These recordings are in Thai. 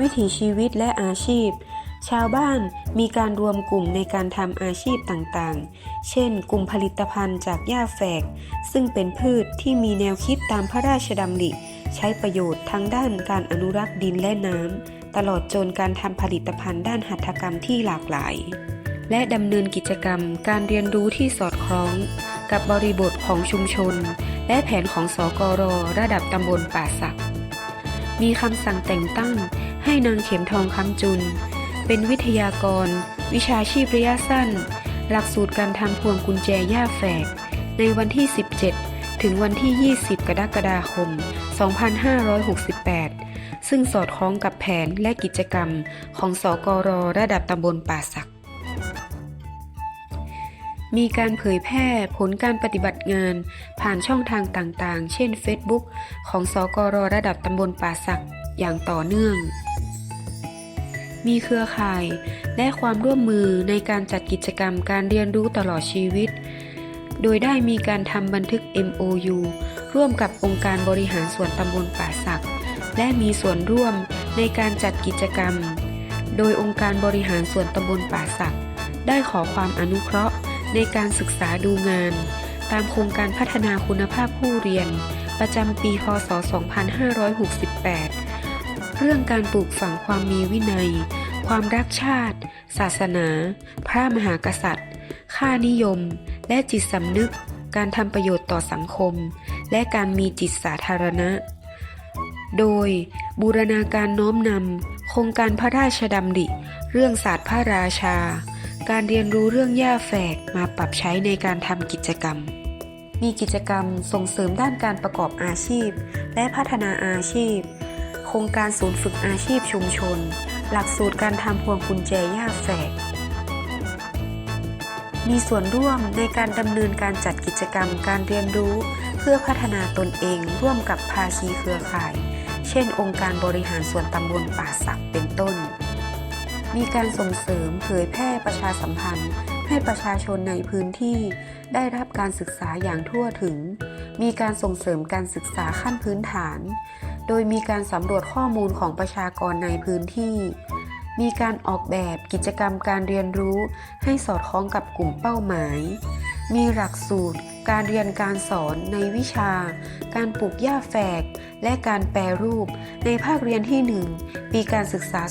วิถีชีวิตและอาชีพ ชาวบ้านมีการรวมกลุ่มในการทำอาชีพต่างๆ เช่น กลุ่มผลิตภัณฑ์จากหญ้าแฝก ซึ่งเป็นพืชที่มีแนวคิดตามพระราชดำริ ใช้ประโยชน์ทั้งด้านการอนุรักษ์ดินและน้ำ ตลอดจนการทำผลิตภัณฑ์ด้านหัตถกรรมที่หลากหลาย และดำเนินกิจกรรมการเรียนรู้ที่สอดคล้อง กับบริบทของชุมชน และแผนของสกรระดับตำบลป่าสักมีคำสั่งแต่งตั้ง ให้นางเข็มทองคำจุน เป็นวิทยากร วิชาชีพระยะสั้น หลักสูตรการทำพวงกุญแจย่าแฝก ในวันที่ 17 ถึงวันที่ 20 กรกฎาคม 2568 ซึ่งสอดคล้องกับแผนและกิจกรรมของสกรระดับตำบลป่าสักมีการเผยแพร่ผลการปฏิบัติงานผ่านช่องทางต่างๆ เช่น Facebook ของสกรระดับตำบลป่าสักอย่างต่อเนื่อง มีเครือข่าย และความร่วมมือในการจัดกิจกรรมการเรียนรู้ตลอดชีวิต โดยได้มีการทำบันทึก MOU ร่วมกับองค์การบริหารส่วนตำบลป่าสักและมีส่วนร่วมในการจัดกิจกรรม โดยองค์การบริหารส่วนตำบลป่าสักได้ขอความอนุเคราะห์ในการศึกษาดูงาน ตามโครงการพัฒนาคุณภาพผู้เรียน ประจำปี พศ 2568 เรื่องการปลูกฝังความมีวินัย ความรักชาติ ศาสนา พระมหากษัตริย์ ค่านิยม และจิตสำนึก การทำประโยชน์ต่อสังคม และการมีจิตสาธารณะ โดยบูรณาการน้อมนำโครงการพระราชดำริ เรื่องศาสตร์พระราชา การเรียนรู้เรื่องหญ้าแฝกมาปรับใช้ในการทำกิจกรรมมีกิจกรรมส่งเสริมด้านการประกอบอาชีพ และพัฒนาอาชีพ โครงการศูนย์ฝึกอาชีพชุมชน หลักสูตรการทำพวงกุญแจหญ้าแฝก มีส่วนร่วมในการดำเนินการจัดกิจกรรมการเรียนรู้ เพื่อพัฒนาตนเองร่วมกับภาคีเครือข่าย เช่น องค์การบริหารส่วนตำบลป่าสักเป็นต้น มีการส่งเสริมเผยแพร่ประชาสัมพันธ์ให้ประชาชนในพื้นที่ได้รับการศึกษาอย่างทั่วถึง มีการส่งเสริมการศึกษาขั้นพื้นฐาน โดยมีการสำรวจข้อมูลของประชากรในพื้นที่ มีการออกแบบกิจกรรมการเรียนรู้ให้สอดคล้องกับกลุ่มเป้าหมาย มีหลักสูตร การเรียนการสอนในวิชา การปลูกหญ้าแฝก และการแปรรูป ในภาคเรียนที่ 1 ปีการศึกษา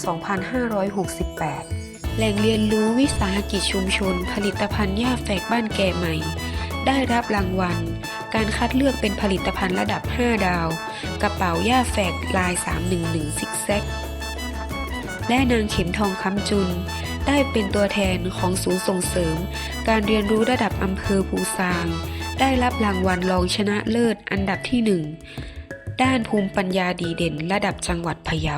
2568 แหล่งเรียนรู้วิสาหกิจชุมชน ผลิตภัณฑ์หญ้าแฝกบ้านแก่ใหม่ ได้รับรางวัล การคัดเลือกเป็นผลิตภัณฑ์ระดับ 5 ดาว กระเป๋าหญ้าแฝกลาย 311 ซิกแซก และนางเข็มทองคำจุน ได้เป็นตัวแทนของศูนย์ส่งเสริม การเรียนรู้ระดับอำเภอภูซาง ได้รับรางวัลรองชนะเลิศอันดับที่หนึ่งด้านภูมิปัญญาดีเด่นระดับจังหวัดพะเยา